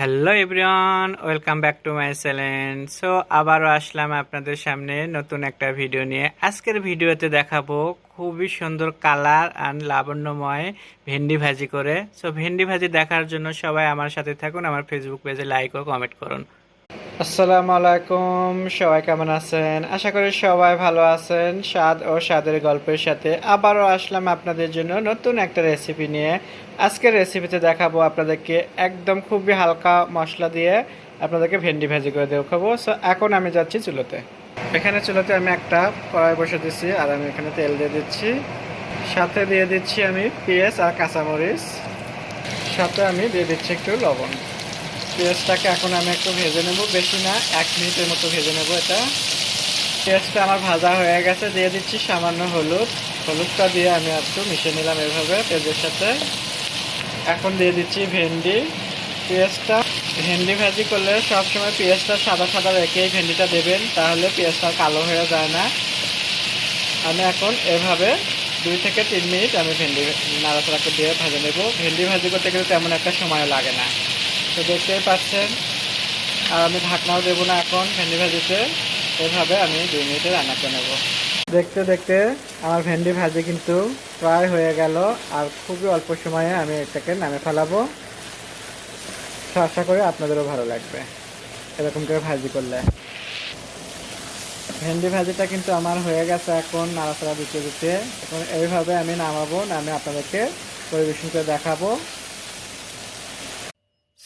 Hello everyone welcome back to my channel so আবারও আসলাম আপনাদের সামনে নতুন একটা ভিডিও নিয়ে। আজকের ভিডিওতে দেখাবো খুবই সুন্দর কালার অ্যান্ড লাবণ্যময় ভেন্ডি ভাজি করে। সো ভেন্ডি ভাজি দেখার জন্য সবাই আমার সাথে থাকুন, আমার ফেসবুক পেজে লাইক ও কমেন্ট করুন। আসসালামু আলাইকুম, সবাই কেমন আছেন? আশা করি সবাই ভালো আছেন। স্বাদ ও স্বাদের গল্পের সাথে আবারও আসলাম আপনাদের জন্য নতুন একটা রেসিপি নিয়ে। আজকের রেসিপিতে দেখাবো আপনাদেরকে একদম খুবই হালকা মশলা দিয়ে আপনাদেরকে ভেন্ডি ভাজি করে দেখাবো সো এখন আমি যাচ্ছি চুলোতে। এখানে চুলোতে আমি একটা কড়াই বসে দিচ্ছি আর আমি এখানে তেল দিয়ে দিচ্ছি। সাথে দিয়ে দিচ্ছি আমি পেঁয়াজ আর কাঁচামরিচ। সাথে আমি দিয়ে দিচ্ছি একটু লবণ। পেঁয়াজটাকে এখন আমি একটু ভেজে নেব। বেশি না, এক মিনিটের মতো ভেজে নেব এটা। পেঁয়াজটা আমার ভাজা হয়ে গেছে, দিয়ে দিচ্ছি সামান্য হলুদ। হলুদটা দিয়ে আমি একটু মিশিয়ে নিলাম এভাবে পেঁয়াজের সাথে। এখন দিয়ে দিচ্ছি ভেন্ডি। পেঁয়াজটা, ভেন্ডি ভাজি করলে সবসময় পেঁয়াজটা সাদা সাদা রেখেই ভেন্ডিটা দেবেন, তাহলে পেঁয়াজটা কালো হয়ে যায় না। আমি এখন এভাবে দুই থেকে তিন মিনিট আমি ভেন্ডি নাড়াচাড়া দিয়ে ভেজে নেব। ভেন্ডি ভাজি করতে গেলে তেমন একটা সময় লাগে না। তো দেখতেই পাচ্ছেন। আর আমি ঢাকনাও দেবো না এখন ভেন্ডি ভাজিতে। এভাবে আমি দুই মিনিটে রান্না করে নেব। দেখতে দেখতে আমার ভেন্ডি ভাজি কিন্তু প্রায় হয়ে গেল। আর খুবই অল্প সময়ে আমি এটাকে নামে ফেলাবো। আশা করি আপনাদেরও ভালো লাগবে এরকম করে ভাজি করলে। ভেন্ডি ভাজিটা কিন্তু আমার হয়ে গেছে এখন নাড়াচাড়া দিতে দিতে। এখন এইভাবে আমি নামাবো নামে আপনাদেরকে পরিবেশন করে দেখাবো।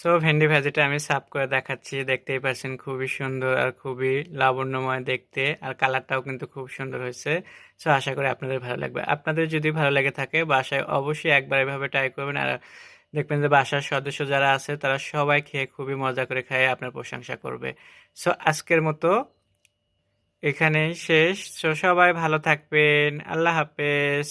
সো ভেন্ডি ভাজিটা আমি সাফ করে দেখাচ্ছি। দেখতেই পাচ্ছেন খুবই সুন্দর আর খুবই লাবণ্যময় দেখতে আর কালারটাও কিন্তু খুব সুন্দর হয়েছে। সো আশা করি আপনাদের ভালো লাগবে। আপনাদের যদি ভালো লাগে থাকে বাসায় অবশ্যই একবার এভাবে ট্রাই করবেন আর দেখবেন যে বাসার সদস্য যারা আছে তারা সবাই খেয়ে খুবই মজা করে খায়, আপনার প্রশংসা করবে। সো আজকের মতো এখানেই শেষ। সো সবাই ভালো থাকবেন। আল্লাহ হাফেজ।